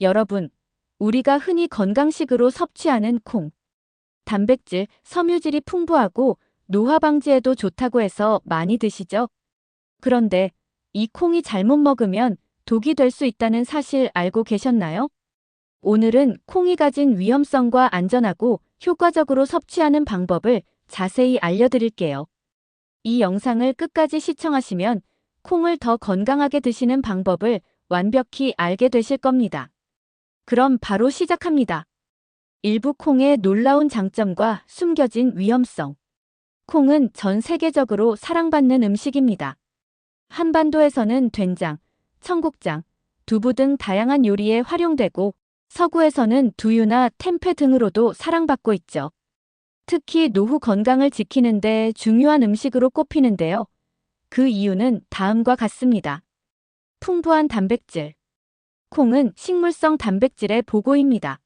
여러분, 우리가 흔히 건강식으로 섭취하는 콩. 단백질, 섬유질이 풍부하고 노화 방지에도 좋다고 해서 많이 드시죠? 그런데 이 콩이 잘못 먹으면 독이 될 수 있다는 사실 알고 계셨나요? 오늘은 콩이 가진 위험성과 안전하고 효과적으로 섭취하는 방법을 자세히 알려드릴게요. 이 영상을 끝까지 시청하시면 콩을 더 건강하게 드시는 방법을 완벽히 알게 되실 겁니다. 그럼 바로 시작합니다. 일부 콩의 놀라운 장점과 숨겨진 위험성. 콩은 전 세계적으로 사랑받는 음식입니다. 한반도에서는 된장, 청국장, 두부 등 다양한 요리에 활용되고 서구에서는 두유나 템페 등으로도 사랑받고 있죠. 특히 노후 건강을 지키는 데 중요한 음식으로 꼽히는데요. 그 이유는 다음과 같습니다. 풍부한 단백질. 콩은 식물성 단백질의 보고입니다.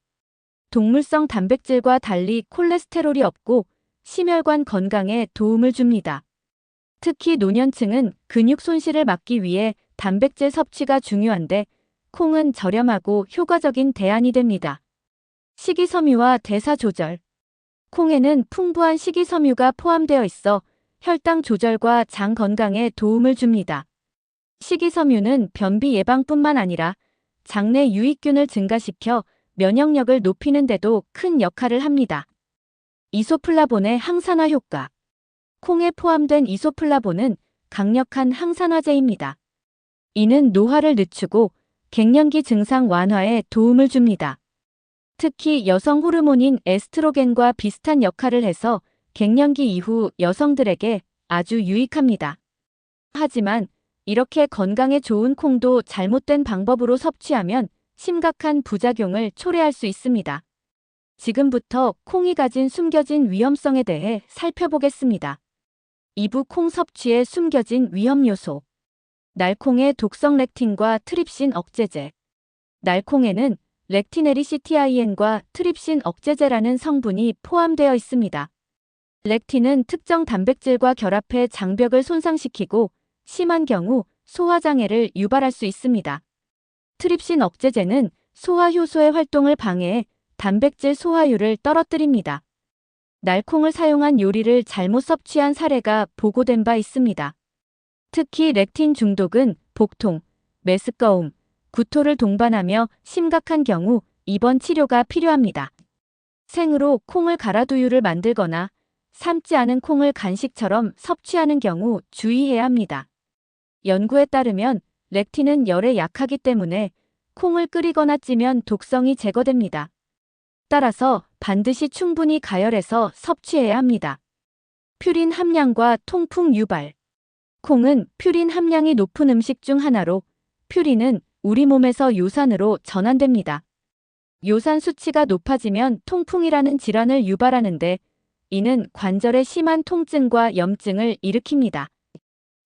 동물성 단백질과 달리 콜레스테롤이 없고 심혈관 건강에 도움을 줍니다. 특히 노년층은 근육 손실을 막기 위해 단백질 섭취가 중요한데 콩은 저렴하고 효과적인 대안이 됩니다. 식이섬유와 대사 조절. 콩에는 풍부한 식이섬유가 포함되어 있어 혈당 조절과 장 건강에 도움을 줍니다. 식이섬유는 변비 예방뿐만 아니라 장내 유익균을 증가시켜 면역력을 높이는 데도 큰 역할을 합니다. 이소플라본의 항산화 효과. 콩에 포함된 이소플라본은 강력한 항산화제입니다. 이는 노화를 늦추고 갱년기 증상 완화에 도움을 줍니다. 특히 여성 호르몬인 에스트로겐과 비슷한 역할을 해서 갱년기 이후 여성들에게 아주 유익합니다. 하지만 이렇게 건강에 좋은 콩도 잘못된 방법으로 섭취하면 심각한 부작용을 초래할 수 있습니다. 지금부터 콩이 가진 숨겨진 위험성에 대해 살펴보겠습니다. 2부 콩 섭취의 숨겨진 위험 요소. 날콩의 독성 렉틴과 트립신 억제제. 날콩에는 렉티네리시티아이엔과 트립신 억제제라는 성분이 포함되어 있습니다. 렉틴은 특정 단백질과 결합해 장벽을 손상시키고 심한 경우 소화장애를 유발할 수 있습니다. 트립신 억제제는 소화 효소의 활동을 방해해 단백질 소화율을 떨어뜨립니다. 날콩을 사용한 요리를 잘못 섭취한 사례가 보고된 바 있습니다. 특히 렉틴 중독은 복통, 메스꺼움, 구토를 동반하며 심각한 경우 입원 치료가 필요합니다. 생으로 콩을 갈아 두유를 만들거나 삶지 않은 콩을 간식처럼 섭취하는 경우 주의해야 합니다. 연구에 따르면 렉틴은 열에 약하기 때문에 콩을 끓이거나 찌면 독성이 제거됩니다. 따라서 반드시 충분히 가열해서 섭취해야 합니다. 퓨린 함량과 통풍 유발. 콩은 퓨린 함량이 높은 음식 중 하나로 퓨린은 우리 몸에서 요산으로 전환됩니다. 요산 수치가 높아지면 통풍이라는 질환을 유발하는데 이는 관절의 심한 통증과 염증을 일으킵니다.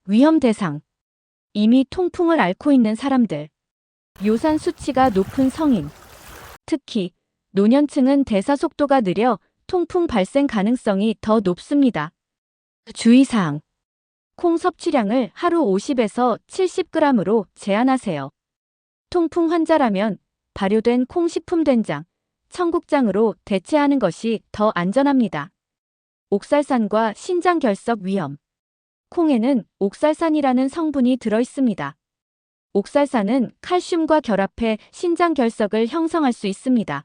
위험 대상. 이미 통풍을 앓고 있는 사람들. 요산 수치가 높은 성인. 특히 노년층은 대사 속도가 느려 통풍 발생 가능성이 더 높습니다. 주의사항. 콩 섭취량을 하루 50에서 70g으로 제한하세요. 통풍 환자라면 발효된 콩 식품 된장, 청국장으로 대체하는 것이 더 안전합니다. 옥살산과 신장 결석 위험. 콩에는 옥살산이라는 성분이 들어 있습니다. 옥살산은 칼슘과 결합해 신장 결석을 형성할 수 있습니다.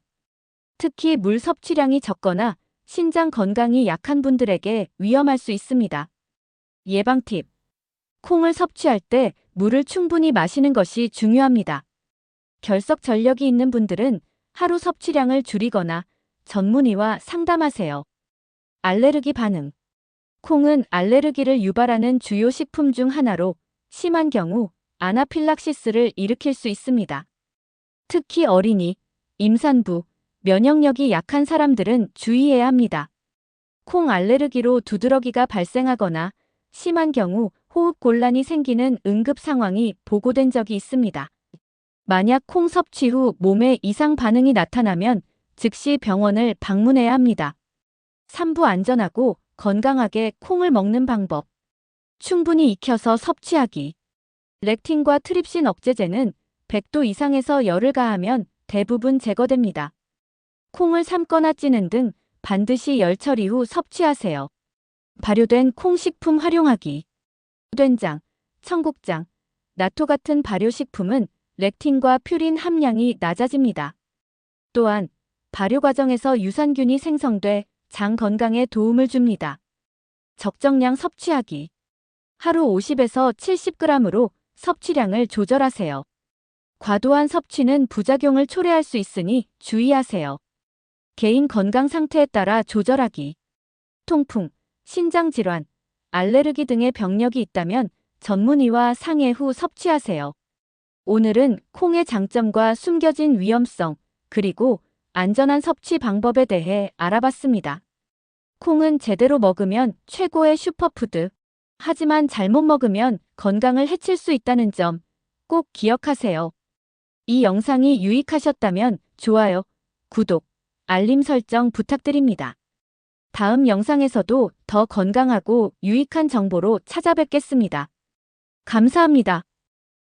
특히 물 섭취량이 적거나 신장 건강이 약한 분들에게 위험할 수 있습니다. 예방 팁. 콩을 섭취할 때 물을 충분히 마시는 것이 중요합니다. 결석 전력이 있는 분들은 하루 섭취량을 줄이거나 전문의와 상담하세요. 알레르기 반응. 콩은 알레르기를 유발하는 주요 식품 중 하나로 심한 경우 아나필락시스를 일으킬 수 있습니다. 특히 어린이, 임산부, 면역력이 약한 사람들은 주의해야 합니다. 콩 알레르기로 두드러기가 발생하거나 심한 경우 호흡 곤란이 생기는 응급 상황이 보고된 적이 있습니다. 만약 콩 섭취 후 몸에 이상 반응이 나타나면 즉시 병원을 방문해야 합니다. 3부 안전하고 건강하게 콩을 먹는 방법. 충분히 익혀서 섭취하기. 렉틴과 트립신 억제제는 100도 이상에서 열을 가하면 대부분 제거됩니다. 콩을 삶거나 찌는 등 반드시 열 처리 후 섭취하세요. 발효된 콩 식품 활용하기. 된장, 청국장, 나토 같은 발효식품은 렉틴과 퓨린 함량이 낮아집니다. 또한 발효 과정에서 유산균이 생성돼 장 건강에 도움을 줍니다. 적정량 섭취하기. 하루 50에서 70g으로 섭취량을 조절하세요. 과도한 섭취는 부작용을 초래할 수 있으니 주의하세요. 개인 건강 상태에 따라 조절하기. 통풍, 신장질환, 알레르기 등의 병력이 있다면 전문의와 상해 후 섭취하세요. 오늘은 콩의 장점과 숨겨진 위험성, 그리고 안전한 섭취 방법에 대해 알아봤습니다. 콩은 제대로 먹으면 최고의 슈퍼푸드. 하지만 잘못 먹으면 건강을 해칠 수 있다는 점 꼭 기억하세요. 이 영상이 유익하셨다면 좋아요, 구독, 알림 설정 부탁드립니다. 다음 영상에서도 더 건강하고 유익한 정보로 찾아뵙겠습니다. 감사합니다.